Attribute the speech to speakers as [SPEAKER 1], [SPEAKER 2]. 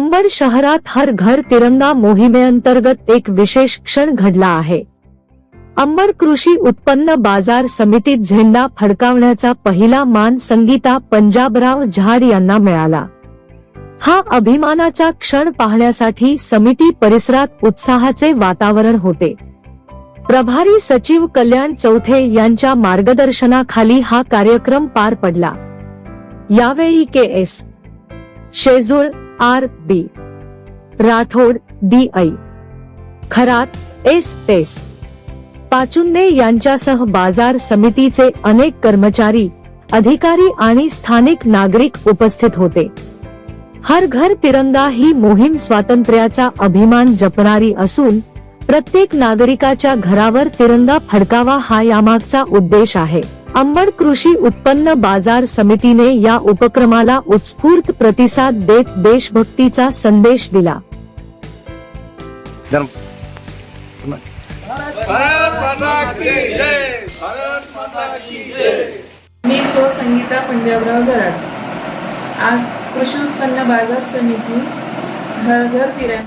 [SPEAKER 1] अंबड शहरात हर घर तिरंगा मोहिमेअंतर्गत एक विशेष क्षण घडला आहे. अंबड कृषी उत्पन्न बाजार समितीत झेंडा फडकावण्याचा पहिला मान संगीता पंजाबराव झाड यांना मिळाला. हा अभिमानाचा क्षण पाहण्यासाठी समिती परिसरात उत्साहाचे वातावरण होते. प्रभारी सचिव कल्याण चौथे यांच्या मार्गदर्शनाखाली हा कार्यक्रम पार पडला. यावेळी K S Shejul R B. Rathod D I Kharat S S. Pachunde यांच्यासह बाजार समितीचे अनेक कर्मचारी अधिकारी आणि स्थानिक नागरिक उपस्थित होते. हर घर तिरंगा ही मोहीम स्वातंत्र्याचा अभिमान जपणारी असून प्रत्येक नागरिकाच्या घरावर तिरंगा फडकावा हा यामागचा उद्देश आहे. अंबड कृषी उत्पन्न बाजार समितीने या उपक्रमाला उत्स्फूर्त प्रतिसाद देत देशभक्तीचा संदेश दिला.
[SPEAKER 2] जरा
[SPEAKER 3] भारत माता की जय भारत माता की जय
[SPEAKER 4] मी सो संगीता पंजाबराव गराड. आज कृषी उत्पन्न बाजार समिती हर घर तिरंगा